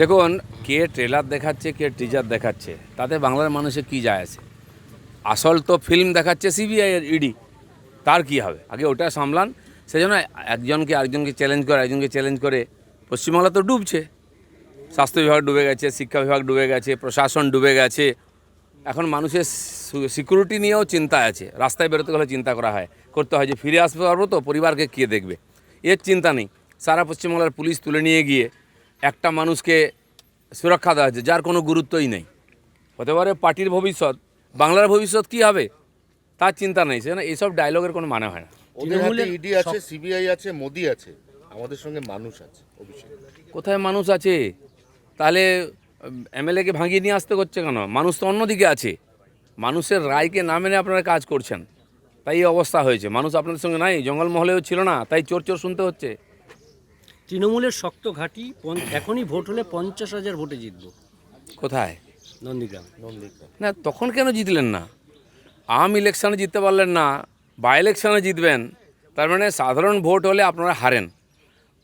দেখুন, কে ট্রেলার দেখাচ্ছে, কে টিজার দেখাচ্ছে, তাতে বাংলার মানুষের কি যায় আছে? আসল তো ফিল্ম দেখাচ্ছে সিবিআই এর ইডি তার কি হবে? আগে ওটা সামলান, সেজন্য একজনকে আরেকজনকে চ্যালেঞ্জ করে একজনকে চ্যালেঞ্জ করে, পশ্চিমবাংলা তো ডুবছে। স্বাস্থ্য বিভাগ ডুবে গেছে, শিক্ষা বিভাগ ডুবে গেছে, প্রশাসন ডুবে গেছে। এখন মানুষের সিকিউরিটি নিয়েও চিন্তা আছে। রাস্তায় বেরোতে গেলে চিন্তা করা হয়। করতে হয় যে ফিরে আসতে পারব তো, পরিবারকে কে দেখবে? এর চিন্তা নেই। সারা পশ্চিমবাংলার পুলিশ তুলে নিয়ে গিয়ে একটা মানুষকে সুরক্ষা দেওয়া হচ্ছে যার কোনো গুরুত্বই নেই। হতে পারে পার্টির ভবিষ্যৎ বাংলার ভবিষ্যৎ কী হবে তার চিন্তা নেই সেজন্য এইসব ডায়লগের কোনো মানে হয় না। ওদের হাতে তৃণমূলের ইডি আছে সিবিআই আছে মোদি আছে আমাদের সঙ্গে মানুষ আছে অভিষেক। কোথায় মানুষ আছে? তাহলে এমএলএকে ভাঙিয়ে নিয়ে আসতে করছে কেন? মানুষ তো অন্যদিকে আছে। মানুষের রায়কে না মেনে আপনারা কাজ করছেন। তাই এই অবস্থা হয়েছে। মানুষ আপনাদের সঙ্গে নাই জঙ্গলমহলেও ছিল না তাই চোর চোর শুনতে হচ্ছে। তৃণমূলের শক্ত ঘাঁটি এখনই ভোট হলে পঞ্চাশ হাজার ভোটে জিতব। কোথায়? নন্দীগ্রাম। নন্দিগ্রাম না তখন কেন জিতলেন না? আম ইলেকশনে জিততে পারলেন না বাই ইলেকশনে জিতবেন তার মানে সাধারণ ভোট হলে আপনারা হারেন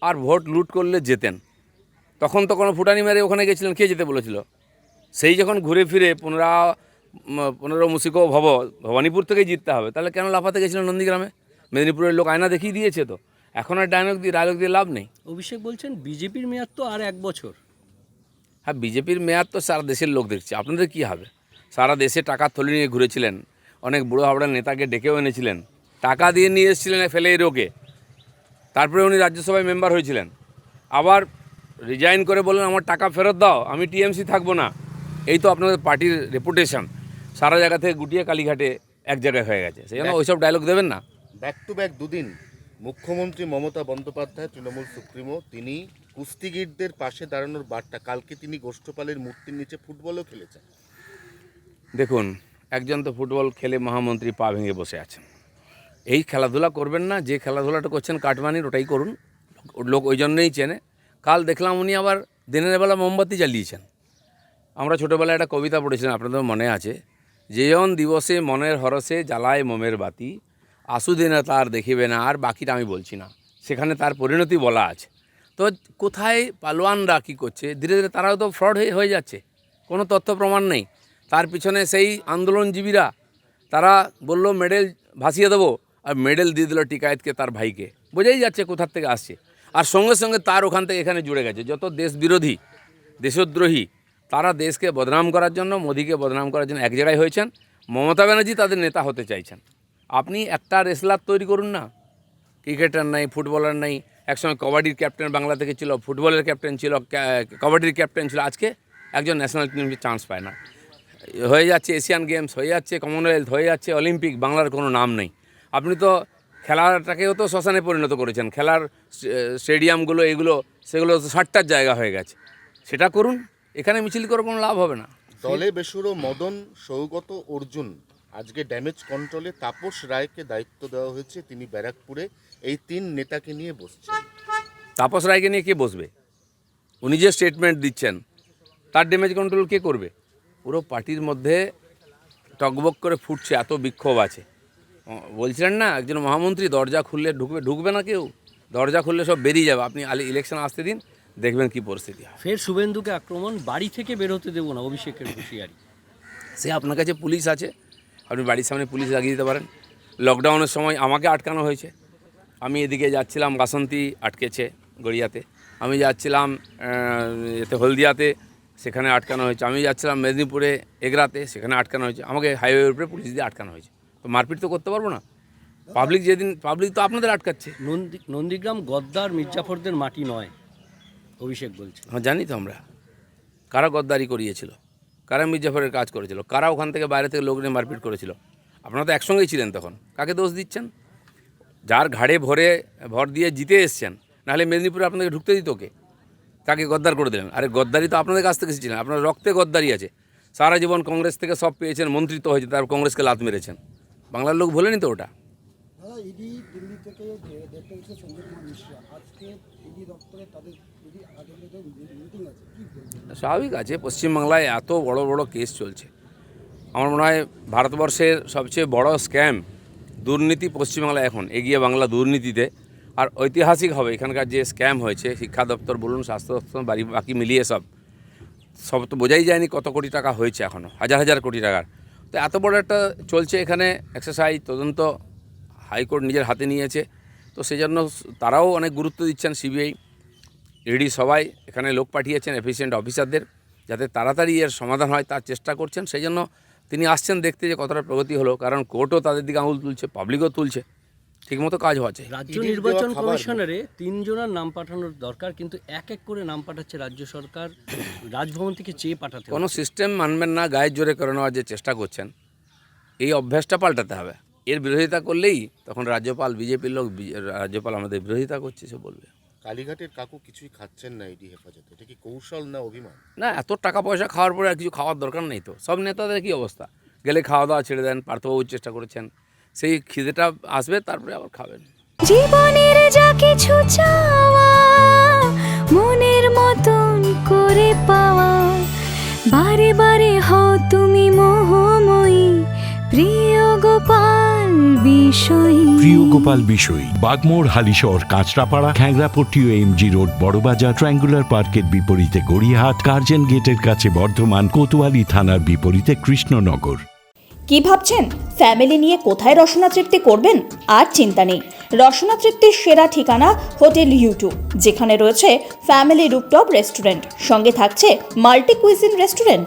আর ভোট লুট করলে জেতেন। তখন তো কোনো ফুটানি মেরে ওখানে গেছিলেন কে যেতে বলেছিল? সেই যখন ঘুরে ফিরে পুনরা পনেরো মুসিকো ভব ভবানীপুর থেকেই জিততে হবে তাহলে কেন লাফাতে গেছিলেন নন্দীগ্রামে? মেদিনীপুরের লোক আয়না দেখিয়ে দিয়েছে তো। এখন আর ডায়লগ দিয়ে ডায়লগ দিয়ে লাভ নেই। অভিষেক বলছেন বিজেপির মেয়াদ তো আর এক বছর। হ্যাঁ বিজেপির মেয়াদ তো সারা দেশের লোক দেখছে। আপনাদের কি হবে? সারা দেশে টাকা থলি নিয়ে ঘুরেছিলেন। অনেক বুড়ো হাবড়া নেতাকে ডেকেও এনেছিলেন। টাকা দিয়ে নিয়ে এসেছিলেন ফেলে এই রোগে। তারপরে উনি রাজ্যসভায় মেম্বার হয়েছিলেন। আবার রিজাইন করে বললেন আমার টাকা ফেরত দাও আমি টিএমসি থাকব না। এই তো আপনাদের পার্টির রেপুটেশন সারা জায়গা থেকে গুটিয়ে কালীঘাটে এক জায়গায় হয়ে গেছে। সেই জন্য ওইসব ডায়লগ দেবেন না। ব্যাক টু ব্যাক দুদিন। মুখ্যমন্ত্রী মমতা বন্দ্যোপাধ্যায়, তৃণমূল সুপ্রিমো, তিনি কুস্তিগিরদের পাশে দাঁড়ানোর বার্তা। কালকে তিনি গোষ্ঠপালের মূর্তির নিচে ফুটবলও খেলেছেন। দেখুন, একজন তো ফুটবল খেলে মহামন্ত্রী পা ভেঙে বসে আছেন। এই খেলাধুলা করবেন না, যে খেলাধুলাটা করছেন কাটমানির ওটাই করুন। লোক ওই জন্যই চেনে। কাল দেখলাম উনি আবার দিনের বেলা মোমবাতি জ্বালিয়েছেন। আমরা ছোটোবেলায় একটা কবিতা পড়েছিলাম, আপনাদের মনে আছে? যেজন দিবসে মনের হরসে জ্বালায় মোমের বাতি আসুদিনে তার দেখিবে না, আর বাকিটা আমি বলছি না। সেখানে তার পরিণতি বলা আছে। তো কোথায় পালোয়ানরা কী করছে? ধীরে ধীরে তারাও তো ফ্রড হয়ে হয়ে যাচ্ছে। কোনো তথ্য প্রমাণ নেই। তার পিছনে সেই আন্দোলনজীবীরা, তারা বলল, মেডেল ভাসিয়ে দেবো। আর মেডেল দিয়ে দিল টিকায়েতকে তার ভাইকে। বোঝাই যাচ্ছে কোথার থেকে আসছে। আর সঙ্গে সঙ্গে তার ওখান থেকে এখানে জুড়ে গেছে। যত দেশ বিরোধী দেশদ্রোহী, তারা দেশকে বদনাম করার জন্য, মোদিকে বদনাম করার জন্য এক জায়গায় হয়েছেন। মমতা ব্যানার্জি তাদের নেতা হতে চাইছেন। আপনি একটা রেসলার তৈরি করুন না। ক্রিকেটার নাই, ফুটবলার নাই। একসময় কবাডির ক্যাপ্টেন বাংলা থেকে ছিল, ফুটবলের ক্যাপ্টেন ছিল কবাডির ক্যাপ্টেন ছিল। আজকে একজন ন্যাশনাল টিমে চান্স পায় না। হয়ে যাচ্ছে এশিয়ান গেমস হয়ে যাচ্ছে কমনওয়েলথ হয়ে যাচ্ছে অলিম্পিক বাংলার কোনো নাম নেই। আপনি তো খেলাটাকেও তো শ্মশানে পরিণত করেছেন। খেলার স্টেডিয়ামগুলো, এগুলো, সেগুলো তো ষাটটার জায়গা হয়ে গেছে। সেটা করুন, এখানে মিছিল করে কোনো লাভ হবে না। দলে বেসুরো মদন, সৌগত, অর্জুন। আজকে ড্যামেজ কন্ট্রোলে তাপস রায়কে দায়িত্ব দেওয়া হয়েছে। তিনি ব্যারাকপুরে এই তিন নেতাকে নিয়ে বসছেন। তাপস রায়কে নিয়ে কে বসবে? উনি যে স্টেটমেন্ট দিচ্ছেন তার ড্যামেজ কন্ট্রোল কে করবে? পুরো পার্টির মধ্যে টকবক করে ফুটছে এত বিক্ষোভ আছে। বলছিলেন না একজন মহামন্ত্রী দরজা খুললে ঢুকবে ঢুকবে না কেউ? দরজা খুললে সব বেরিয়ে যাবে। আপনি আলি ইলেকশন আসতে দিন দেখবেন কি পরিস্থিতি ফের শুভেন্দুকে আক্রমণ বাড়ি থেকে বের হতে দেবো না অভিষেকের হুঁশিয়ারি। সে আপনার কাছে পুলিশ আছে আপনি বাড়ির সামনে পুলিশ লাগিয়ে দিতে পারেন। লকডাউনের সময় আমাকে আটকানো হয়েছে। আমি এদিকে যাচ্ছিলাম বাসন্তী আটকেছে গড়িয়াতে। আমি যাচ্ছিলাম এতে হলদিয়াতে সেখানে আটকানো হয়েছে। আমি যাচ্ছিলাম মেদিনীপুরে এগরাতে সেখানে আটকানো হয়েছে। আমাকে হাইওয়ের উপরে পুলিশ দিয়ে আটকানো হয়েছে। তো মারপিট তো করতে পারব না। পাবলিক যেদিন পাবলিক তো আপনাদের আটকাচ্ছে। নন্দী নন্দীগ্রাম গদ্দার মির্জাফরদের মাটি নয় অভিষেক বলছে। হ্যাঁ জানি তো আমরা। কারা গদ্দারি করিয়েছিল? কারা মির্জাফরের কাজ করেছিল? কারা ওখান থেকে বাইরে থেকে লোক নিয়ে মারপিট করেছিল? আপনারা তো একসঙ্গেই ছিলেন তখন। কাকে দোষ দিচ্ছেন? যার ঘাড়ে ভরে, ভর দিয়ে জিতে এসছেন, নাহলে মেদিনীপুরে আপনাকে ঢুকতে দিত কে? তাকে গদ্দার করে দিলেন। আরে গদ্দারি তো আপনাদের কাছ থেকে এসেছিলেন আপনার রক্তে গদ্দারি আছে। সারা জীবন কংগ্রেস থেকে সব পেয়েছেন, মন্ত্রিত্ব হয়েছে তার কংগ্রেসকে লাত মেরেছেন। বাংলার লোক ভোলেনি তো ওটা? স্বাভাবিক আছে, পশ্চিমবাংলায় এত বড় বড় কেস চলছে। আমার মনে হয় ভারতবর্ষের সবচেয়ে বড় স্ক্যাম দুর্নীতি পশ্চিমবাংলায় এখন, এগিয়ে বাংলা দুর্নীতিতে। আর ঐতিহাসিক হবে, এখানকার যে স্ক্যাম হয়েছে, শিক্ষা দপ্তর বলুন, স্বাস্থ্য দপ্তর, বাড়ি বাকি মিলিয়ে সব সব তো বোঝাই যায়নি কত কোটি টাকা হয়েছে এখনও হাজার হাজার কোটি টাকার। তো এত বড় একটা চলছে এখানে, এক্সারসাইজ তদন্ত হাইকোর্ট নিজের হাতে নিয়েছে। তো সেই জন্য তারাও অনেক গুরুত্ব দিচ্ছেন সিবিআই ইডি সবাই এখানে লোক পাঠিয়েছেন এফিসিয়েন্ট অফিসারদের যাতে তাড়াতাড়ি এর সমাধান হয় তার চেষ্টা করছেন। সেই জন্য তিনি আসছেন দেখতে যে কতটা প্রগতি হলো কারণ কোর্টও তাদের দিকে আঙুল তুলছে পাবলিকও তুলছে ঠিকমতো কাজ হচ্ছে। রাজ্য নির্বাচন কমিশনারে তিনজনের নাম পাঠানোর দরকার কিন্তু এক এক করে নাম পাঠাচ্ছে রাজ্য সরকার রাজভবন থেকে চেয়ে পাঠাতে কোনো সিস্টেম মানবেন না গায়ের জোরে করে নেওয়ার যে চেষ্টা করছেন এই অভ্যাসটা পাল্টাতে হবে। এর বিরোধিতা করলেই তখন রাজ্যপাল বিজেপির লোক রাজ্যপাল আমাদের বিরোধিতা করছে সে বলবে। কালীঘাটের কাকু কিছুই খাচ্ছেন না ইডি হেফাজতে। এটা কি কৌশল না অভিমান? না এত টাকা পয়সা খাওয়ার পরে আর কিছু খাওয়ার দরকার নেই তো। সব নেতাদের কি অবস্থা? গেলে খাওয়া দাওয়া ছেড়ে দেন পার্থবাবুর চেষ্টা করেছেন। সেই খিদেটা আসবে তারপরে আবার খাবেন। জীবনের যা কিছু চাওয়া মনের মতন করে পাওয়া বারে বারে হও তুমি মোহময়ী প্রিয় গোপাল। প্রিয় গোপাল বিষয় বাগমোড় হালিশহর কাঁচরাপাড়া খ্যাংরাপট্টি ও এমজি রোড বড়বাজার ট্রায়াঙ্গুলার পার্কের বিপরীতে গড়িয়াহাট কার্জন গেটের কাছে বর্ধমান কোতোয়ালি থানার বিপরীতে কৃষ্ণনগর। কি ভাবছেন? ফ্যামিলি নিয়ে কোথায় রসনা তৃপ্তি করবেন? আর চিন্তা নেই। রসনা তৃপ্তির সেরা ঠিকানা হোটেল ইউটিউব যেখানে রয়েছে ফ্যামিলি রুপটপ রেস্টুরেন্ট। সঙ্গে থাকছে multi cuisine restaurant.